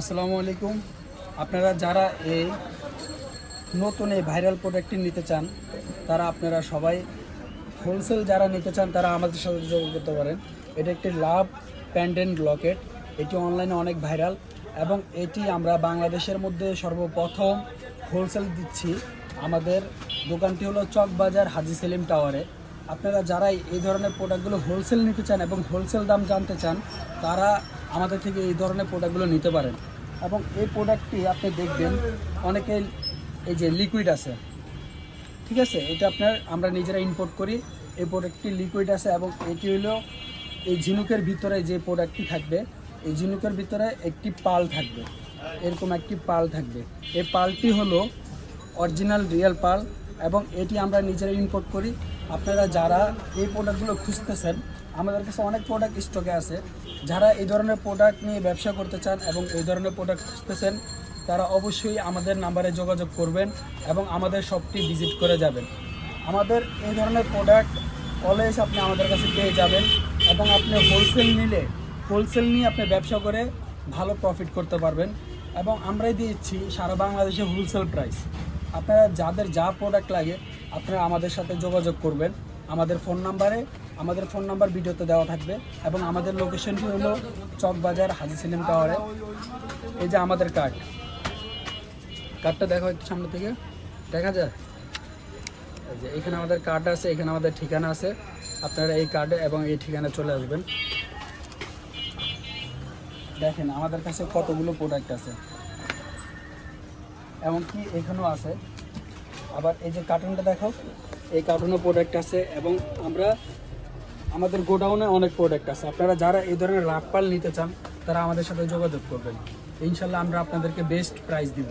আসসালামু আলাইকুম। আপনারা যারা এই নতুন এই ভাইরাল প্রোডাক্টটি নিতে চান, তারা আপনারা সবাই হোলসেল যারা নিতে চান, তারা আমাদের সাথে যোগাযোগ করতে পারেন। এটা একটি লাভ প্যান্ডেন্ট লকেট এটি অনলাইনে অনেক ভাইরাল এবং এটি আমরা বাংলাদেশের মধ্যে সর্বপ্রথম হোলসেল দিচ্ছি। আমাদের দোকানটি হলো চকবাজার হাজি সেলিম টাওয়ারে আপনারা যারা এই ধরনের প্রোডাক্টগুলো হোলসেল নিতে চান এবং হোলসেল দাম জানতে চান, তারা আমাদের থেকে এই ধরনের প্রোডাক্টগুলো নিতে পারেন। এবং এই প্রোডাক্টটি আপনি দেখবেন, অনেকে এই যে লিকুইড আছে, ঠিক আছে? এটা আপনার, আমরা নিজেরা ইম্পোর্ট করি। এই প্রোডাক্টটি লিকুইড আছে এবং এটি হলো এই ঝিনুকের ভিতরে যে প্রোডাক্টটি থাকবে, এই ঝিনুকের ভিতরে একটি পাল থাকবে। এরকম একটি পাল থাকবে। এই পালটি হলো অরিজিনাল রিয়েল পাল এবং এটি আমরা নিজেরা ইম্পোর্ট করি। আপনারা যারা এই প্রোডাক্টগুলো খুঁজতেছেন, আমাদের কাছে অনেক প্রোডাক্ট স্টকে আছে। যারা এই ধরনের প্রোডাক্ট নিয়ে ব্যবসা করতে চান এবং এই ধরনের প্রোডাক্ট খুঁজতেছেন, তারা অবশ্যই আমাদের নাম্বারে যোগাযোগ করবেন এবং আমাদের শপটি ভিজিট করে যাবেন। আমাদের এই ধরনের প্রোডাক্ট অলওয়েজ আপনি আমাদের কাছে পেয়ে যাবেন এবং আপনি হোলসেল নিলে হোলসেল নিয়ে আপনি ব্যবসা করে ভালো প্রফিট করতে পারবেন এবং আমরাই দিচ্ছি সারা বাংলাদেশে হোলসেল প্রাইস আপনারা যাদের যা প্রোডাক্ট লাগে, আপনারা আমাদের সাথে যোগাযোগ করবেন। আমাদের ফোন নাম্বারে আমাদের ফোন নাম্বার ভিডিওতে দেওয়া থাকবে এবং আমাদের লোকেশনটি হলো চকবাজার হাজি সেলিম টাওয়ারে। এই যে আমাদের কার্ড কার্ডটা দেখো একটু সামনে থেকে। দেখা যায়? যে এখানে আমাদের কার্ড আছে, এখানে আমাদের ঠিকানা আছে। আপনারা এই কার্ডে এবং এই ঠিকানা চলে আসবেন। দেখেন, আমাদের কাছে কতগুলো প্রোডাক্ট আছে। এমনকি এখানেও আছে। আবার এই যে কার্টুনটা দেখো, এই কার্টুনও প্রোডাক্ট আছে এবং আমরা, আমাদের গোডাউনে অনেক প্রোডাক্ট আছে। আপনারা যারা এই ধরনের রাগপাল নিতে চান, তারা আমাদের সাথে যোগাযোগ করবেন। ইনশাল্লাহ আমরা আপনাদেরকে বেস্ট প্রাইস দিব।